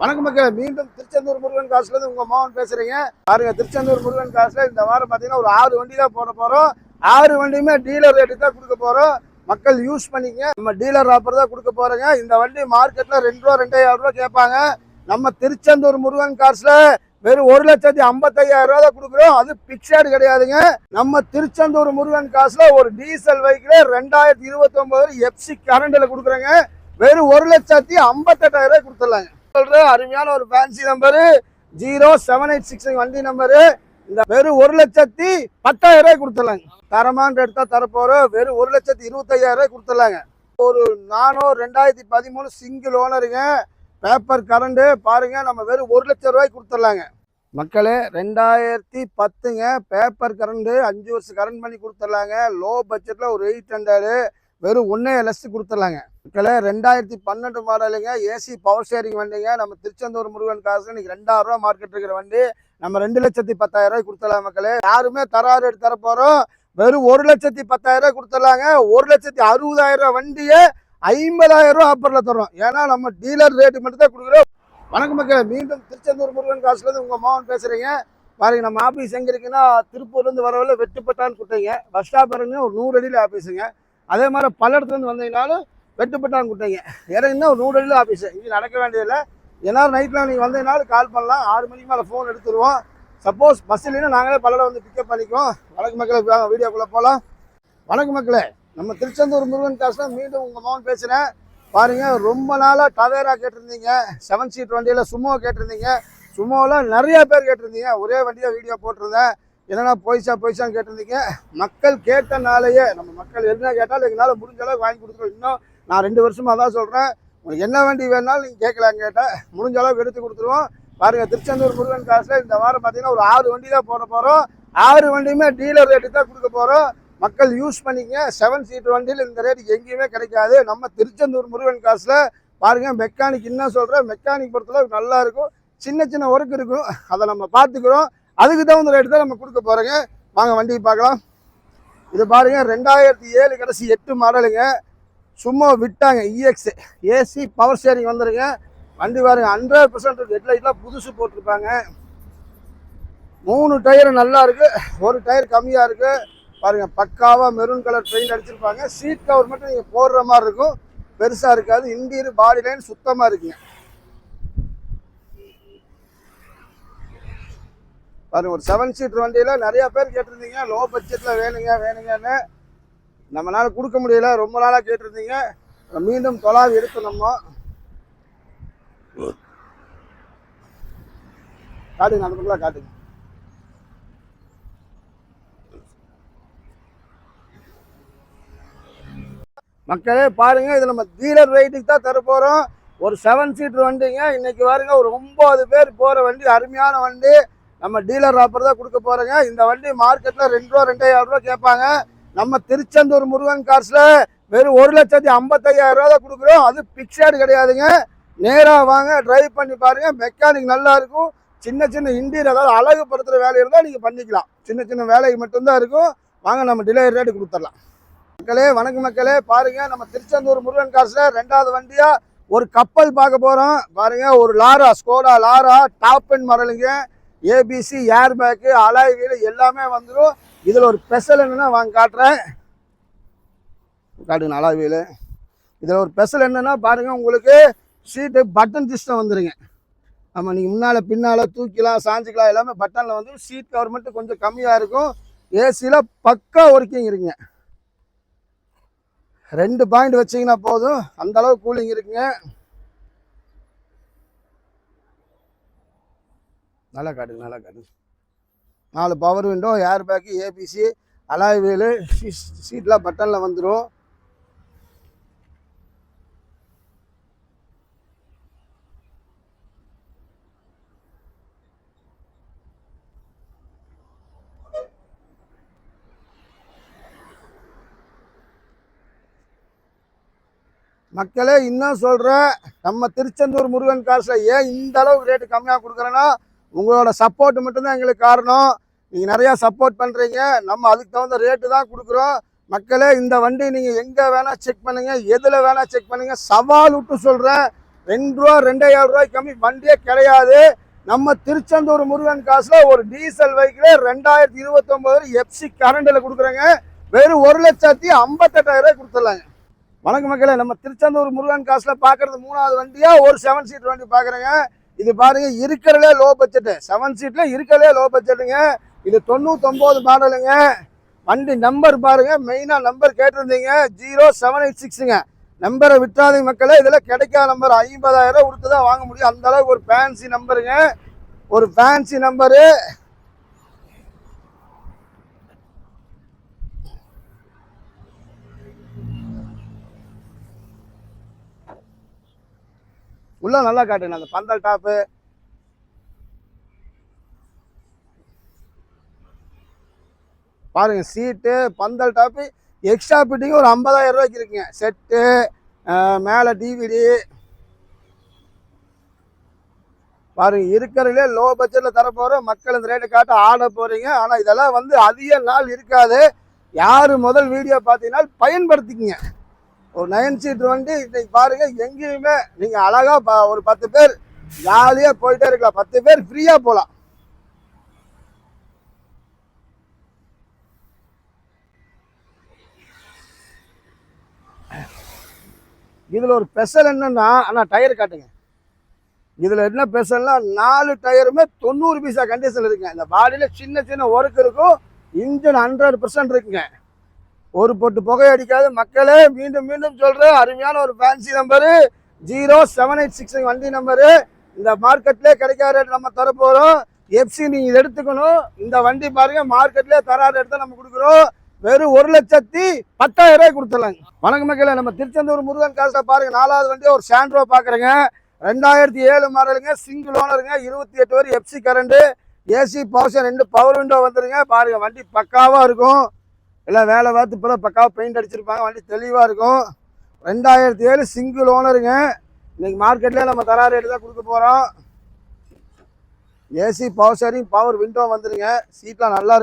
வணக்கம் மக்களே மீண்டும் திருச்செந்தூர் முருகன் காசுல இருந்து உங்க மோகன் பேசுறீங்க. பாருங்க திருச்செந்தூர் முருகன் காசுல இந்த வாரம் பாத்தீங்கன்னா ஒரு ஆறு வண்டி தான் போட போறோம். ஆறு வண்டியுமே டீலர் ரேட்டு தான் கொடுக்க போறோம். மக்கள் யூஸ் பண்ணிக்க நம்ம டீலர் ஆஃபர் தான் கொடுக்க போறோங்க. இந்த வண்டி மார்க்கெட்ல ரெண்டு ரூபா ரெண்டாயிரம் ரூபா கேட்பாங்க. நம்ம திருச்செந்தூர் முருகன் காசுல வெறும் ஒரு லட்சத்தி ஐம்பத்தையாயிரம் ரூபா தான் கொடுக்குறோம். அது பிக்சடு கிடையாதுங்க. நம்ம திருச்செந்தூர் முருகன் காசுல ஒரு டீசல் வெஹிக்கிள் ரெண்டாயிரத்தி இருபத்தி ஒன்பது எஃப்சி கரண்டில் கொடுக்குறேங்க. வெறும் ஒரு லட்சத்தி ஐம்பத்தெட்டாயிரம் ரூபாய் கொடுத்துடலாங்க. சொல்ற அருமையான ஒரு fancy number zero seven eight six வண்டி நம்பரு இந்த வெறும் ஒரு லட்சத்தி பத்தாயிரம் ரூபாய் கொடுத்துடலாங்க. தரமான்னு எடுத்தா தரப்போறோம். வெறும் ஒரு லட்சத்தி இருபத்தையாயிரம் ரூபாய் கொடுத்துடலாங்க. ஒரு நானும் ரெண்டாயிரத்தி பதிமூணு சிங்கிள் ஓனருங்க பேப்பர் கரண்டு பாருங்க நம்ம வெறும் ஒரு லட்சம் ரூபாய்க்கு கொடுத்துடலாங்க. மக்களே ரெண்டாயிரத்தி பத்துங்க. பேப்பர் கரண்டு அஞ்சு வருஷம் கரண்ட் பண்ணி கொடுத்துடலாங்க. லோ பட்ஜெட்டில் ஒரு எயிட் ஹண்ட்ரடு வெறும் ஒன்றே லட்சத்து கொடுத்துடலாங்க. மக்களே ரெண்டாயிரத்தி பன்னெண்டு மாடலுங்க. ஏசி பவர் ஷேரிங் வண்டிங்க. நம்ம திருச்செந்தூர் முருகன் காசு இன்னைக்கு ரெண்டாயிரம் ரூபா மார்க்கெட் இருக்கிற வண்டி. நம்ம ரெண்டு லட்சத்தி பத்தாயிரம் ரூபாய் கொடுத்துடலாம் மக்களே. யாருமே தராறு எடுத்து தர போகிறோம் வெறும் ஒரு லட்சத்தி பத்தாயிரம் ரூபாய் கொடுத்துடலாங்க. ஒரு லட்சத்தி அறுபதாயிரம் ரூபா வண்டியை ஐம்பதாயிரம் ரூபா ஆஃபரில் தரோம் ஏன்னா நம்ம டீலர் ரேட்டு மட்டும் தான் கொடுக்குறோம். வணக்கம் மக்களே. மீண்டும் திருச்செந்தூர் முருகன் காசுலேருந்து உங்கள் மோகன் பேசுகிறீங்க பாருங்க நம்ம ஆஃபீஸ் எங்கே இருக்குன்னா திருப்பூர்லேருந்து வரவில்லை வெட்டுப்பட்டான்னு கொடுத்தீங்க பஸ் ஸ்டாப் இறங்க ஒரு நூறு அடியில் ஆஃபீஸுங்க அதே மாதிரி பல்லடத்துலேருந்து வந்தீங்கனாலும் வெட்டுப்பட்டான் குட்டைங்க. இறங்கினா ஒரு நூறு அடியில் ஆஃபீஸு இங்கே நடக்க வேண்டியதில்லை. எல்லாரும் நைட்டில் நீங்கள் வந்தீங்கனாலும் கால் பண்ணலாம். ஆறு மணிக்கு மேலே ஃபோன் எடுத்துருவோம். சப்போஸ் பஸ் இல்லைன்னா நாங்களே பல்லடம் வந்து பிக்கப் பண்ணிக்குவோம். வழக்கு மக்களை வீடியோக்குள்ளே போகலாம் வணக்கம் மக்களே. நம்ம திருச்செந்தூர் முருகன் காசுல மீண்டும் உங்கள் மகன் பேசுகிறேன் பாருங்கள் ரொம்ப நாளாக டவேரா கேட்டிருந்தீங்க. செவன் சீட் வண்டியில் சுமோ கேட்டிருந்தீங்க. சுமோவில் நிறையா பேர் கேட்டிருந்தீங்க. ஒரே வண்டியாக வீடியோ போட்டிருந்தேன். என்னன்னா பொய்சா போய்ச்சான்னு கேட்டிருந்தீங்க. மக்கள் கேட்டனாலேயே நம்ம மக்கள் என்ன கேட்டாலும் எங்களால் முடிஞ்ச அளவுக்கு வாங்கி கொடுத்துருவோம் இன்னும் நான் ரெண்டு வருஷமாக தான் சொல்கிறேன் உங்களுக்கு என்ன வண்டி வேணாலும் நீங்கள் கேட்கலான்னு கேட்டேன். முடிஞ்ச அளவுக்கு எடுத்து கொடுத்துருவோம். பாருங்க திருச்செந்தூர் முருகன் காசில் இந்த வாரம் பார்த்தீங்கன்னா ஒரு ஆறு வண்டி தான் போட போகிறோம் ஆறு வண்டியுமே டீலர் ரேட்டு தான் கொடுக்க போகிறோம் மக்கள் யூஸ் பண்ணிக்கங்க. செவன் சீட் வண்டியில் இந்த ரேட்டுக்கு எங்கேயுமே கிடைக்காது. நம்ம திருச்செந்தூர் முருகன் காசில் பாருங்க மெக்கானிக் இன்னும் சொல்கிறேன் மெக்கானிக் பொறுத்தளவுக்கு நல்லாயிருக்கும் சின்ன சின்ன ஒர்க் இருக்கும். அதை நம்ம பார்த்துக்குறோம். அதுக்கு தகுந்த ரேட்டு தான் நம்ம கொடுக்க போகிறோங்க வாங்க வண்டியை பார்க்கலாம். இது பாருங்க ரெண்டாயிரத்தி ஏழு கடைசி எட்டு மாடலுங்க. சும்மா விட்டாங்க இஎக்ஸ் ஏசி பவர் ஸ்டேரிங் வந்துருங்க. வண்டி பாருங்க ஹண்ட்ரட் பர்சன்ட் ஹெட்லைட்லாம் புதுசு போட்டிருப்பாங்க. மூணு டயர் நல்லா இருக்கு. ஒரு டயர் கம்மியாக இருக்கு. பாருங்க பக்காவாக மெரூன் கலர் பெயிண்ட் அடிச்சிருப்பாங்க. சீட் கவர் மட்டும் நீங்கள் போடுற மாதிரி இருக்கும். பெருசாக இருக்காது. இன்டீரியர் பாடி லைன் சுத்தமாக இருக்குங்க. பாருங்க ஒரு செவன் சீட் வண்டியில் நிறைய பேர் கேட்டிருந்தீங்க. லோ பட்ஜெட்டில் வேணுங்க வேணுங்கன்னு. நம்மளால கொடுக்க முடியல. ரொம்ப நாளாக கேட்டிருந்தீங்க. மீண்டும் தொலாவி எடுத்து நம்ம காட்டுங்க அந்த பக்கம் காட்டுங்க. மக்களே பாருங்க இது நம்ம டீலர் ரேட்டுக்கு தான் தரப்போகிறோம் ஒரு செவன் சீட்டர் வண்டிங்க. இன்னைக்கு பாருங்க ஒரு ஒன்பது பேர் போற வண்டி அருமையான வண்டி. நம்ம டீலர் ராப்பர் தான் கொடுக்க போகிறோங்க இந்த வண்டி மார்க்கெட்ல ரெண்டு ரூபா ரெண்டாயிரம் ரூபா கேட்பாங்க. நம்ம திருச்செந்தூர் முருகன் காசில் வெறும் ஒரு லட்சத்தி ஐம்பத்தையாயிரம் ரூபா தான் கொடுக்குறோம். அது பிக்சடு கிடையாதுங்க. நேராக வாங்க டிரைவ் பண்ணி பாருங்க. மெக்கானிக் நல்லா இருக்கும். சின்ன சின்ன இன்டீரியர் அதாவது அழகுபடுத்துகிற வேலை இருந்தால் நீங்கள் பண்ணிக்கலாம். சின்ன சின்ன வேலைக்கு மட்டும்தான் இருக்கும். வாங்க நம்ம டெலிவரி ரேட்டு கொடுத்துடலாம். மக்களே வணக்கம் மக்களே. பாருங்க நம்ம திருச்செந்தூர் முருகன் காசில் ரெண்டாவது வண்டியா ஒரு கப்பல் பார்க்க போறோம். பாருங்க ஒரு Laura Skoda Laura top and மரலுங்க ABC air bag alloy wheel எல்லாமே வந்துடும் இதில் ஒரு ஸ்பெஷல் என்னென்னா வாங்க காட்டுறேன். காட்டுங்க அலாய் வீல் இதில் ஒரு ஸ்பெஷல் என்னென்னா பாருங்கள் உங்களுக்கு சீட்டு பட்டன் சிஸ்டம் வந்துடுங்க ஆமாம் நீங்கள் முன்னால் பின்னால் தூக்கிலாம் சாஞ்சிக்கலாம் எல்லாமே பட்டனில் வந்து சீட் கவர் மட்டும் கொஞ்சம் கம்மியாக இருக்கும். ஏசியில் பக்கா ஒர்க்கிங் இருக்குங்க. ரெண்டு பாயிண்ட் வச்சீங்கன்னா போதும். அந்தளவு கூலிங் இருக்குங்க. நல்லா காட்டுங்க நல்லா காட்டுங்க நாலு power window air bag ABC alloy wheel சீட்லாம் பட்டனில் வந்துடும் மக்களே இன்னும் சொல்கிறேன் நம்ம திருச்செந்தூர் முருகன் காசில் ஏன் இந்த அளவுக்கு ரேட்டு கம்மியாக கொடுக்குறேன்னா உங்களோட சப்போர்ட் மட்டும்தான் எங்களுக்கு காரணம். நீங்கள் நிறையா சப்போர்ட் பண்ணுறீங்க நம்ம அதுக்கு தகுந்த ரேட்டு தான் கொடுக்குறோம். மக்களே இந்த வண்டி நீங்கள் எங்கே வேணால் செக் பண்ணுங்கள் எதில் வேணால் செக் பண்ணுங்கள் சவால் விட்டு சொல்கிறேன் ரெண்டு ரூபா ரெண்டாயிரம் ரூபாய்க்கு கம்மி வண்டியே கிடையாது. நம்ம திருச்செந்தூர் முருகன் காசில் ஒரு டீசல் வெஹிக்கிளே ரெண்டாயிரத்தி இருபத்தொம்போது எஃப்சி கரண்டில் கொடுக்குறேங்க. வெறும் ஒரு லட்சத்தி ஐம்பத்தெட்டாயிரம் ரூபாய் கொடுத்துடலாங்க. வணக்கம் மக்களே நம்ம திருச்செந்தூர் முருகன் காசில் பார்க்குறது மூணாவது வண்டியாக ஒரு செவன் சீட் வண்டி பார்க்குறேங்க இது பாருங்க இருக்கிறதுலே லோ பட்ஜெட்டு செவன் சீட்ல இருக்கிறதே லோ பட்ஜெட்டுங்க இது தொண்ணூத்தொம்பது மாடலுங்க வண்டி நம்பர் பாருங்க மெயினா நம்பர் கேட்டிருந்தீங்க. ஜீரோ செவன் எயிட் சிக்ஸுங்க நம்பரை விட்டாதீங்க மக்களே இதில் கிடைக்காத நம்பர் ஐம்பதாயிரம் கொடுத்து தான் வாங்க முடியும். அந்த அளவுக்கு ஒரு ஃபேன்சி நம்பருங்க ஒரு ஃபேன்சி நம்பரு உள்ள நல்லா காட்டுங்க. அந்த பந்தல் டாப்பு பாருங்க சீட்டு பந்தல் டாப்பு எக்ஸ்ட்ரா ஃபிட்டிங் ஒரு ஐம்பதாயிரம் ரூபாய்க்கு இருக்குங்க. செட்டு மேலே டிவிடி பாருங்க இருக்கிறதுலே லோ பட்ஜெட்டில் தரப்போகிற மக்கள் இந்த ரேட்டு காட்ட ஆட போகிறீங்க ஆனால் இதெல்லாம் வந்து அதிக நாள் இருக்காது. யார் முதல் வீடியோ பார்த்தீங்கன்னா பயன்படுத்திக்கங்க. ஒரு நயன் சீட் வண்டி இன்னைக்கு பாருங்க எங்கேயுமே நீங்கள் அழகாக ஒரு பத்து பேர் ஜாலியாக போயிட்டே இருக்கலாம். பத்து பேர் ஃப்ரீயாக போகலாம் இதில் ஒரு ஸ்பெஷல் என்னன்னா ஆனால் டயர் காட்டுங்க. இதில் என்ன ஸ்பெஷல்னா நாலு டயருமே தொண்ணூறு பீஸா கண்டிஷன் இருக்குங்க. இந்த பாடியில் சின்ன சின்ன ஒர்க் இருக்கும். இன்ஜின் ஹண்ட்ரட் பர்சன்ட் இருக்குங்க. ஒரு பொட்டு புகை அடிக்காது மக்களே மீண்டும் மீண்டும் சொல்கிறேன் அருமையான ஒரு fancy number zero seven eight six வண்டி நம்பரு இந்த மார்க்கெட்லேயே கிடைக்காத ரேட் நம்ம தரப்போகிறோம் எஃப்சி நீங்கள் இதை எடுத்துக்கணும். இந்த வண்டி பாருங்க மார்க்கெட்லேயே தராத தான் நம்ம கொடுக்குறோம். வெறும் ஒரு லட்சத்தி பத்தாயிரம் ரூபாய் கொடுத்துடலாங்க. வணக்கம் மக்களே நம்ம திருச்செந்தூர் முருகன் காசில் பாருங்கள் நாலாவது வண்டியை ஒரு சாண்ட்ரோ பார்க்குறேங்க ரெண்டாயிரத்தி ஏழு மாடலுங்க சிங்கிள் ஓனருங்க இருபத்தி எட்டு வரை எஃப்சி கரண்டு ஏசி பவர்ஷன் ரெண்டு பவர் விண்டோ வந்துடுங்க பாருங்கள் வண்டி பக்காவாக இருக்கும். எல்லாம் வேலை பார்த்து இப்போ தான் பக்காவாக பெயிண்ட் அடிச்சிருப்பாங்க. வண்டி தெளிவாக இருக்கும். ரெண்டாயிரத்தி ஏழு சிங்கிள் ஓனருங்க இன்றைக்கி மார்க்கெட்லேயே நம்ம தரா ரேட்டு தான் கொடுக்க போகிறோம் AC power steering power window வந்துடுங்க சீட்லாம் நல்லா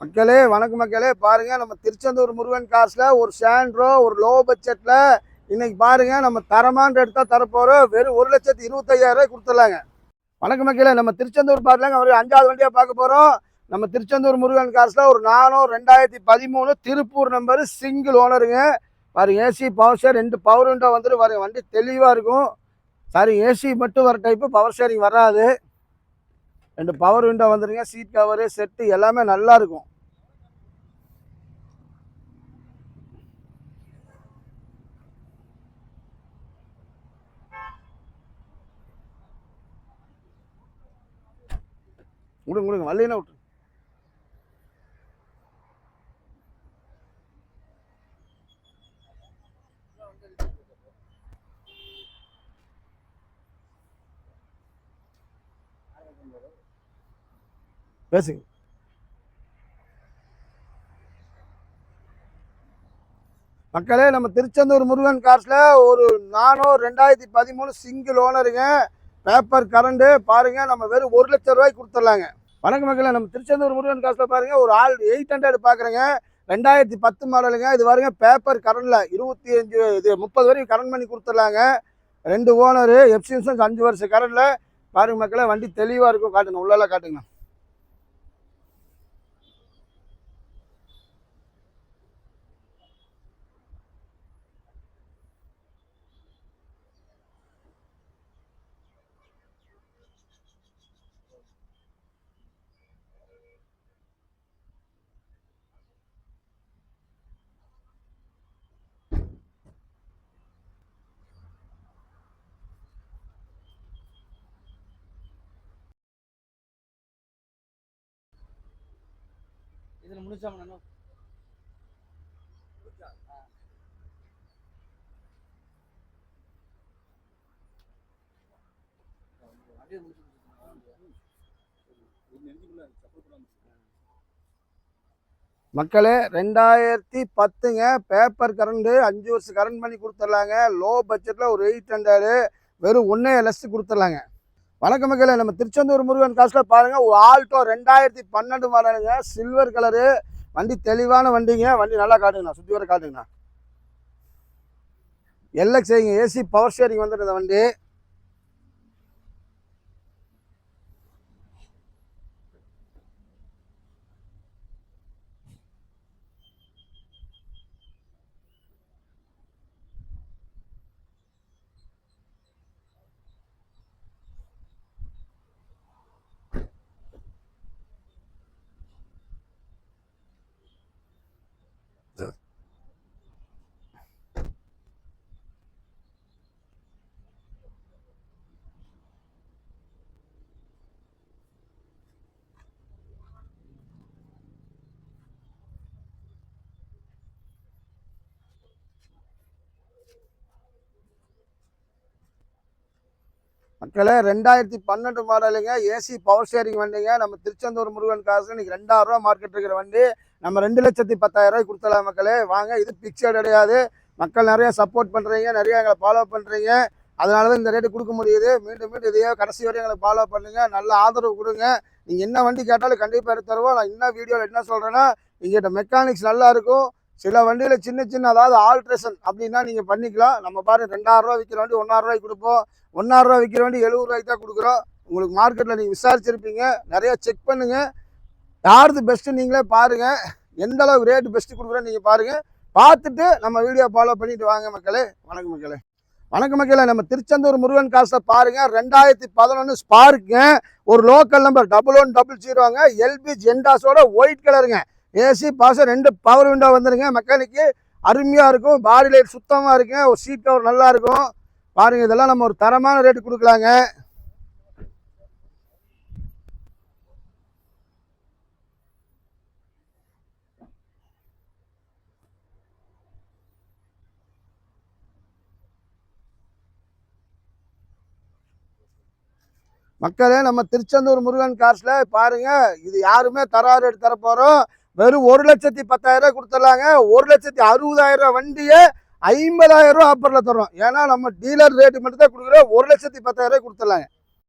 மக்களே வணக்கம் மக்களே. பாருங்க நம்ம திருச்செந்தூர் முருகன் காசுல ஒரு சாண்ட்ரோ ஒரு லோ பட்ஜெட்ல இன்னைக்கு பாருங்க நம்ம தரமான எடுத்தா தரப்போறோம். வெறும் ஒரு லட்சத்தி இருபத்தையாயிரம் ரூபாய் கொடுத்துடலாங்க. வணக்கம் மக்களே நம்ம திருச்செந்தூர் பாருலாங்க ஒரு அஞ்சாவது வண்டியா பார்க்க போறோம். நம்ம திருச்செந்தூர் முருகன் காசுல ஒரு நானும் ரெண்டாயிரத்தி பதிமூணு திருப்பூர் நம்பர் சிங்கிள் ஓனருங்க பாருங்க ஏசி பவர் ஷேர் ரெண்டு பவர் விண்டோ வந்துட்டு பாருங்க வண்டி தெளிவாக இருக்கும். சாரி ஏசி மட்டும் வர டைப்பு பவர் ஷேரிங் வராது. ரெண்டு பவர் விண்டோ வந்துருங்க. சீட் கவரு செட்டு எல்லாமே நல்லாயிருக்கும் விடுங்க விடுங்க வரலைன்னா விட்டு பேசுங்க. மக்களே நம்ம திருச்செந்தூர் முருகன் காசில் ஒரு நானூறு ரெண்டாயிரத்தி பதிமூணு சிங்கிள் ஓனருங்க. பேப்பர் கரண்டு பாருங்க நம்ம வெறும் ஒரு லட்சம் ரூபாய்க்கு கொடுத்துடலாங்க. வணக்கம் மக்களை நம்ம திருச்செந்தூர் முருகன் காசில் பாருங்கள் ஒரு ஆள் எயிட் ஹண்ட்ரட் பார்க்குறேங்க ரெண்டாயிரத்தி பத்து மாடலுங்க. இது பாருங்க பேப்பர் கரண்டில் இருபத்தி அஞ்சு இது முப்பது வரைக்கும் கரண்ட் பண்ணி கொடுத்துடலாங்க. ரெண்டு ஓனரு எஃப்சி அஞ்சு வருஷம் கரண்டில் பாருங்க மக்களை வண்டி தெளிவாக இருக்கும். காட்டுங்க உள்ளெல்லாம் காட்டுங்கண்ணா இதில் முடிச்சாமண்ணா அப்படியே மக்களே ரெண்டாயிரத்தி பத்துங்க. பேப்பர் கரண்ட்டு அஞ்சு வருஷம் கரண்ட் பண்ணி கொடுத்துட்லாங்க. லோ பட்ஜெட்டில் ஒரு எயிட் ஹண்ட்ரடு வெறும் ஒன்றே லெஸ் கொடுத்துட்லாங்க. வணக்கம் மக்களே நம்ம திருச்செந்தூர் முருகன் காசில் பாருங்கள் ஒரு ஆல்டோ ரெண்டாயிரத்தி பன்னெண்டு மாடலுங்க. சில்வர் கலரு வண்டி தெளிவான வண்டிங்க. வண்டி நல்லா காட்டுங்கண்ணா. சுற்றி வர காட்டுங்கண்ணா. எல்எக்ஸ் ஏசி பவர் ஸ்டேரிங் வந்துட்டு இந்த வண்டி. மக்களே ரெண்டாயிரத்தி பன்னெண்டு மாடலுங்க. ஏசி பவர் ஸ்டேரிங் வண்டிங்க. நம்ம திருச்செந்தூர் முருகன் காசு இன்னைக்கு ரெண்டாயிரம் ரூபா மார்க்கெட் இருக்கிற வண்டி. நம்ம ரெண்டு லட்சத்தி பத்தாயிரம் ரூபாய் கொடுத்தலாம் மக்களே. வாங்க இது பிக்சர் கிடையாது. மக்கள் நிறைய சப்போர்ட் பண்ணுறீங்க நிறைய எங்களை ஃபாலோ பண்ணுறீங்க அதனால தான் இந்த ரேட்டு கொடுக்க முடியுது. மீண்டும் மீண்டும் இதையே கடைசி வரையும் எங்களை ஃபாலோ பண்ணுங்க. நல்ல ஆதரவு கொடுங்க. நீங்கள் என்ன வண்டி கேட்டாலும் கண்டிப்பாக எடுத்து தருவோம். நான் என்ன வீடியோவில் என்ன சொல்கிறேன்னா எங்கிட்ட மெக்கானிக்ஸ் நல்லா இருக்கும். சில வண்டியில் சின்ன சின்ன அதாவது ஆல்ட்ரேஷன் அப்படின்னா நீங்கள் பண்ணிக்கலாம். நம்ம பாருங்கள் ரெண்டாயிரரூவா விற்கிற வண்டி ஒன்றாயிரரூவாய்க்கு கொடுப்போம். ஒன்றாயிரரூவா விற்கிற வண்டி எழுபது ரூபாய்க்கு தான் கொடுக்குறோம். உங்களுக்கு மார்க்கெட்டில் நீங்கள் விசாரிச்சிருப்பீங்க. நிறையா செக் பண்ணுங்கள் யாரது பெஸ்ட்டு நீங்களே பாருங்கள் எந்த அளவுக்கு ரேட்டு பெஸ்ட்டு கொடுக்குறோன்னு நீங்கள் பாருங்கள் பார்த்துட்டு நம்ம வீடியோ ஃபாலோ பண்ணிட்டு வாங்க மக்களே. வணக்கம் மக்களே. வணக்கம் மக்களே நம்ம திருச்செந்தூர் முருகன் காசை பாருங்க. ரெண்டாயிரத்தி பதினொன்று ஸ்பார்க்குங்க ஒரு local number double one double ஜீரோங்க LP ஜெண்டாஸோட ஒயிட் கலருங்க ஏசி பாசம் ரெண்டு பவர் விண்டோ வந்துருங்க. மெக்கானிக்கு அருமையாக இருக்கும். பாடி லைட் சுத்தமாக இருக்குங்க ஒரு சீட் கவர் நல்லா இருக்கும். பாருங்க இதெல்லாம் நம்ம ஒரு தரமான ரேட்டு கொடுக்கலாங்க. மக்களே நம்ம திருச்செந்தூர் முருகன் காசில் பாருங்க இது யாருமே தராறு எடுத்து தரப்போகிறோம் வெறும் ஒரு லட்சத்தி பத்தாயிரம் ரூபாய் கொடுத்துடலாங்க. ஒரு லட்சத்தி அறுபதாயிரம் வண்டியை ஐம்பதாயிரம் ரூபா ஆஃபரில் தரோம் ஏன்னா நம்ம டீலர் ரேட்டு மட்டும் தான் கொடுக்குறோம். ஒரு லட்சத்தி பத்தாயிரம் ரூபாய் கொடுத்துடலாங்க.